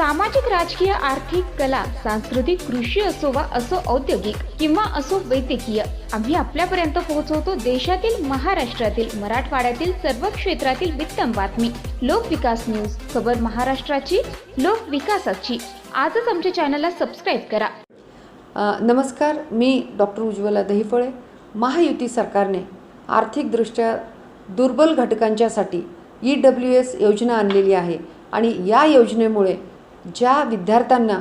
सामाजिक राजकीय आर्थिक कला सांस्कृतिक कृषी असो वा असो औद्योगिक किंवा असो वैद्यकीय आम्ही आपल्यापर्यंत पोहोचवतो देशातील महाराष्ट्रातील मराठवाड्यातील सर्व क्षेत्रातील वित्तम बातमी. लोकविकास न्यूज खबर महाराष्ट्राची लोकविकासाची आजच आमच्या चॅनलला सबस्क्राईब करा. नमस्कार मी डॉक्टर उज्ज्वला दहिफळे महायुती सरकारने आर्थिकदृष्ट्या दुर्बल घटकांच्यासाठी ई डब्ल्यू एस योजना आणलेली आहे आणि या योजनेमुळे ज्या विद्यार्थ्यांना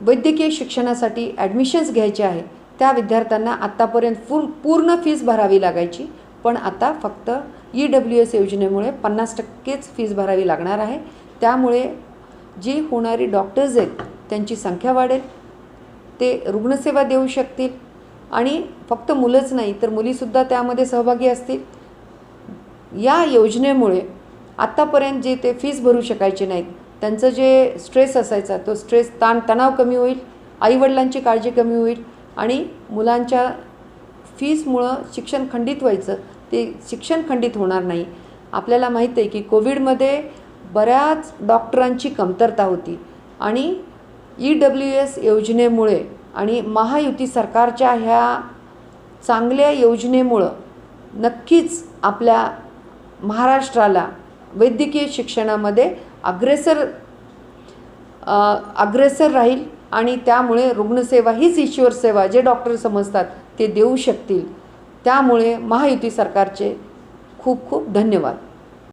वैद्यकीय शिक्षणासाठी ॲडमिशन्स घ्यायचे आहे त्या विद्यार्थ्यांना आत्तापर्यंत फुल पूर्ण फीज भरावी लागायची. पण आता फक्त ई डब्ल्यू एस योजनेमुळे पन्नास टक्केच फीज भरावी लागणार आहे. त्यामुळे जी होणारी डॉक्टर्स आहेत त्यांची संख्या वाढेल. ते रुग्णसेवा देऊ शकतील. आणि फक्त मुलंच नाही तर मुलीसुद्धा त्यामध्ये सहभागी असतील. या योजनेमुळे आत्तापर्यंत जे ते फीज भरू शकायचे नाहीत त्यांचं जे स्ट्रेस असायचा तो स्ट्रेस ताण तणाव कमी होईल आईवडिलांची काळजी कमी होईल आणि मुलांच्या फीसमुळं शिक्षण खंडित व्हायचं. ते शिक्षण खंडित होणार नाही. आपल्याला माहीत आहे की कोविडमध्ये बऱ्याच डॉक्टरांची कमतरता होती आणि ई डब्ल्यू एस योजनेमुळे आणि महायुती सरकारच्या ह्या चांगल्या योजनेमुळं नक्कीच आपल्या महाराष्ट्राला वैद्यकीय शिक्षणामध्ये अग्रेसर अग्रेसर राहील आणि त्यामुळे रुग्णसेवा हीच ईश्वर सेवा जे डॉक्टर समजतात ते देऊ शकतील. त्यामुळे महायुती सरकारचे खूप खूप धन्यवाद.